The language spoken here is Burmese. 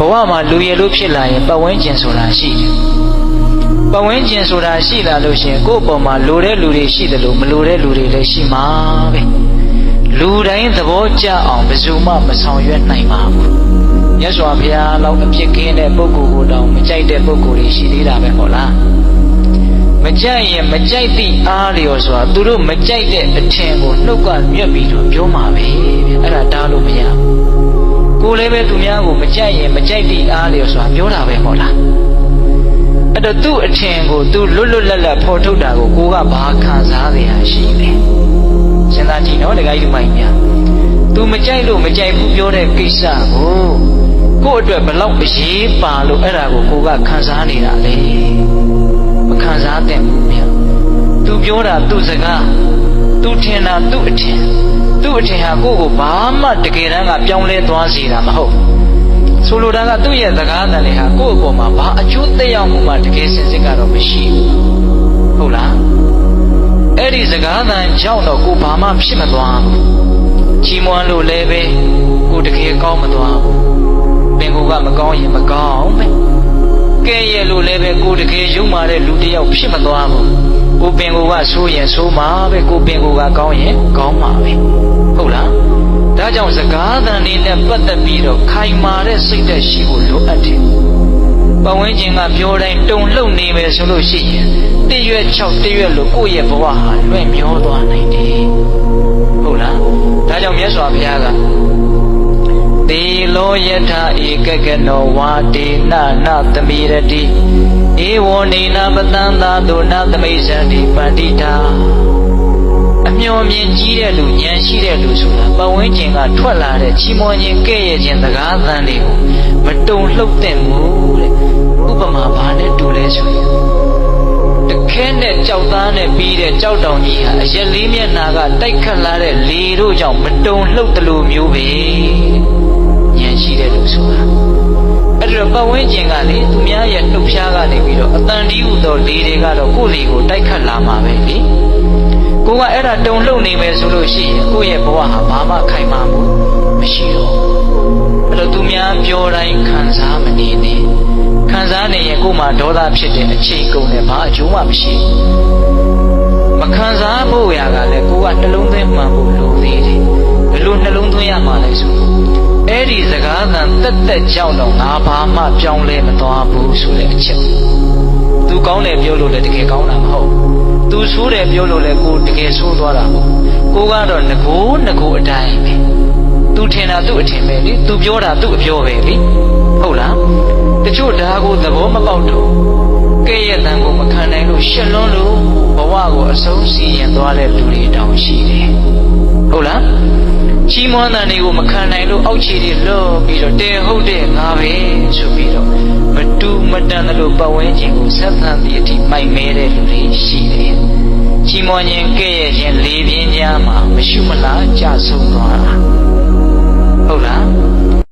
ဘဝမှာလူရည်လို့ဖြစ်လာရင်ပတ်ဝန်းကျင်ဆိုတာရှိတယ်ပတ်ဝန်းကျင်ဆိုတာရှိလာလို့ရှိရင်ကိုယ့်အပေါ်မှာလိုတဲ့လူတွေရှိတယ်လို့မလိုတဲ့လူတွေလည်းရှိမှာပဲလူတိုင်းသဘောကျအောင်ဘယ်သူမှမဆောင်ရွက်နိုင်ပါဘူးမြတ်စွာဘုရားလောက်အဖြစ်ကင်းတဲ့ပုဂ္ဂိုလ်ကိုတောင်မကြိုက်တဲ့ပုဂ္ဂိုလ်တွေရှိသေးတာပဲဟုတ်လားမကြိုက်ရင်မကြိုက်သည့်အားလျော်ဆိုတာသူတို့မကြိုက်တဲ့အထင်ကိုနှုတ်ကမြက်ပြီးတော့ပြောမှာပဲအဲ့ဒါတားလို့မရဘူး ကိုယ်လည်းပဲသူများကိုမကြိုက်ရင်မကြိုက်သည့်အားလျော်ဆိုတာပြောတာပဲဟုတ်လားအဲ့တော့သူ့အထင်ကိုသူလွတ်လွတ်လပ်လပ်ဖော်ထုတ်တာကိုကိုကဘာခံစားရရှိလဲစဉ်းစားကြည့်နော်တခါကြီးဒီမိုင်းများသူမကြိုက်လို့မကြိုက်ဘူးပြောတဲ့ကိစ္စကိုကို့အတွက်ဘလောက်အရေးပါလို့အဲ့ဒါကိုကိုကခံစားနေတာလေမခံစားတဲ့ဘူးဗျာသူပြောတာသူ့စကားသူထင်တာသူ့အထင် သူ့အထင်ဟာကိုယ့်ကိုဘာမှတကယ်တမ်းကပြောင်းလဲသွားစေတာမဟုတ်ဘူးဆိုလိုတာကသူ့ရဲ့စကားတန်လေးဟာကိုယ့်အပေါ်မှာဘာအကျိုးသက်ရောက်မှုမှတကယ်စင်စစ်ကတော့မရှိဘူးဟုတ်လားအဲ့ဒီစကားတန်ကြောင့်တော့ကိုဘာမှဖြစ်မသွားဘူးကြီးမွမ်းလို့လည်းပဲကိုတကယ်ကောင်းမသွားဘူးပင်ကိုကမကောင်းရင်မကောင်းပဲကဲရဲ့လို့လည်းပဲကိုတကယ်ယုံမာတဲ့လူတစ်ယောက်ဖြစ်မသွားဘူးကိုပင်ကိုကဆိုးရင်ဆိုးမှာပဲကိုပင်ကိုကကောင်းရင်ကောင်းမှာပဲဟုတ်လားဒါ ကြောင့်စကားတန်လေးနဲ့ပတ်သက်ပြီးတော့ခိုင်မာတဲ့စိတ်ဓာတ်ရှိဖို့လိုအပ်တယ်ပဝင်းချင်းကပြောတိုင်းတုံလှုပ်နေမယ်ဆိုလို့ရှိရင်တရွက်6တရွက်လို့ကိုယ့်ရဲ့ဘဝဟာလွင့်မျောသွားနိုင်တယ်ဟုတ်လားဒါကြောင့်မြတ်စွာဘုရားကတေလောယထာဧကကနောဝါဒေနနသမိရတိဧဝောနေနပတံသာတုနသမိဇန္တိပန္တိတာအ မျော်မြင်ကြီးတဲ့လူဉာဏ်ရှိတဲ့လူဆိုတာပဝင်းကျင်ကထွက်လာတဲ့ချီးမွမ်းခြင်းကဲ့ရဲ့ခြင်းစကားသံတွေကိုမတုံလှုပ်တဲ့ဘူးတဲ့ဥပမာဘာနဲ့တူလဲဆိုရင်တခဲနဲ့ကြောက်သားနဲ့ပြီးတဲ့ကြောက်တောင်ကြီးဟာအရက်လေးမျက်နာကတိုက်ခတ်လာတဲ့လေတို့ကြောင့်မတုံလှုပ်တယ်လို့မျိုးပဲဉာဏ်ရှိတဲ့လူဆိုတာအဲ့တော့ပတ်ဝန်းကျင်ကလေသူများရဲ့နှုတ်ဖျားကနေပြီးတော့အတန်ဒီဟုသောလေတွေကတော့ကိုယ့်လေကိုတိုက်ခတ်လာမှာပဲလေ ကိုကအဲ့ဒါတုံလှုပ်နေမယ်ဆိုလို့ရှိရင်ကိုယ့်ရဲ့ဘဝဟာဘာမှခိုင်မာမှုမရှိတော့အဲ့တော့သူများပြောတိုင်းခံစားမနေနဲ့ခံစားနေရင်ကိုယ်မှာဒေါသဖြစ်တဲ့အချိန်ကုန်တယ်ဘာအကျိုးမှမရှိမခံစားဖို့ရာကလည်းကိုကနှလုံးသွင်းမှန်ဖို့လိုသေးတယ်ဘယ်လိုနှလုံးသွင်းရမှာလဲဆိုအဲ့ဒီစကားသံတက်တက်ကြောက်တော့ငါဘာမှပြောင်းလဲမသွားဘူးဆိုတဲ့အချက်သူကောင်းတယ်ပြောလို့လည်းတကယ်ကောင်းတာမဟုတ် သူဆိုးတယ်ပြောလို့လည်းကိုတကယ်ဆိုးသွားတာမဟုတ်ကိုကတော့ငကိုးငကိုးအတိုင်းပဲသူထင်တာသူ့အထင်ပဲလေသူပြောတာသူ့အပြောပဲလေဟုတ်လားတချို့ဒါကိုသဘောမပေါက်တော့ကဲ့ရဲ့တန်ကိုမခံနိုင်လို့ရှက်လွန်းလို့ဘဝကိုအဆုံးစီရင်သွားတဲ့လူတွေတောင်ရှိတယ်ဟုတ်လားချီးမွမ်းတဲ့တွေကိုမခံနိုင်လို့အောက်ခြေတွေလွတ်ပြီးတော့တဲဟုတ်တဲ့ငါပဲဆိုပြီးတော့မတူ မတန်တယ်လို့ပတ်ဝန်းကျင်ကိုဆက်ဆံသည့်အထိမိုက်မဲတဲ့လူတွေရှိတယ်ချီးမွမ်းခြင်းကဲ့ရဲ့ခြင်းလေပြင်းကြားမှာမရှုမလားကြဆုံးသွားတာဟုတ်လား